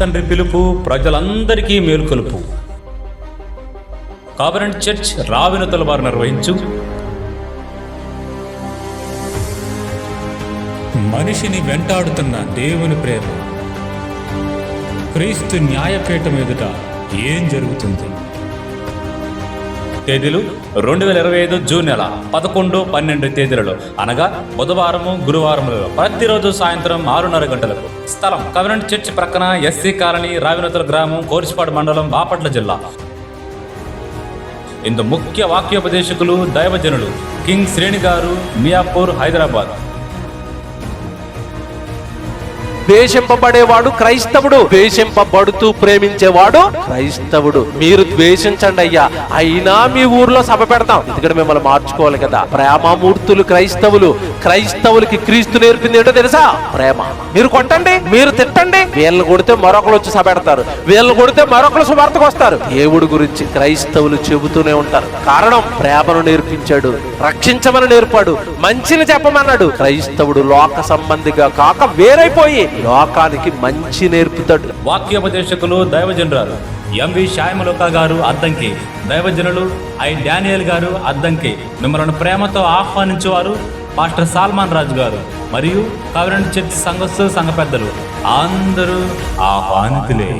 తండ్రి పిలుపు ప్రజలందరికీ మేలుకొలుపు కావరెంట్ చర్చ్ రావినతల వారు నిర్వహించు. మనిషిని వెంటాడుతున్న దేవుని ప్రేమ. క్రీస్తు న్యాయపీఠం ఎదుట ఏం జరుగుతుంది? తేదీలు రెండు వేల ఇరవై ఐదు జూన్ నెల పదకొండు పన్నెండు తేదీలలో అనగా బుధవారము గురువారములలో. ప్రతిరోజు సాయంత్రం ఆరున్నర గంటలకు. స్థలం. కవరెంట్ చర్చ్ ప్రక్కన ఎస్సీ కాలనీ రావినతుల గ్రామం కోరిసిపాడు మండలం బాపట్ల జిల్లా. ఇందు ముఖ్య వాక్యోపదేశకులు దైవజనులు కింగ్ శ్రేణి గారు మియాపూర్ హైదరాబాద్. ద్వేషింపబడేవాడు క్రైస్తవుడు. ద్వేషింపబడుతూ ప్రేమించేవాడు క్రైస్తవుడు. మీరు ద్వేషించండి అయ్యా. అయినా మీ ఊర్లో సభ పెడతాం. ఎందుకంటే మిమ్మల్ని మార్చుకోవాలి కదా. ప్రేమమూర్తులు క్రైస్తవులు. క్రైస్తవులకి క్రీస్తు నేర్పింది ఏంటో తెలుసా? ప్రేమ. మీరు కొట్టండి. మీరు తిట్టండి. వీళ్ళు కొడితే మరొకరు వచ్చి సభ పెడతారు. వీళ్ళు కొడితే మరొకరు సువార్తకు వస్తారు. దేవుడు గురించి క్రైస్తవులు చెబుతూనే ఉంటారు. కారణం ప్రేమను నేర్పించాడు. రక్షించమని నేర్పాడు. మంచిని చెప్పమన్నాడు. క్రైస్తవుడు లోక సంబంధిగా కాక వేరైపోయి లోకానికి మంచి నేర్పుతాడు. వాక్యోపదేశకులు దైవజనురాలు ఎంవి శాయమలోక గారు అద్దంకి. దైవజనులు ఐ డానియల్ గారు అద్దంకి. మిమ్మల్ని ప్రేమతో ఆహ్వానించేవారు మాస్టర్ సాల్మాన్ రాజు గారు మరియు కవరెంట్ చర్చి సంఘస్థు సంఘ పెద్దలు. అందరూ ఆహ్వానితులే.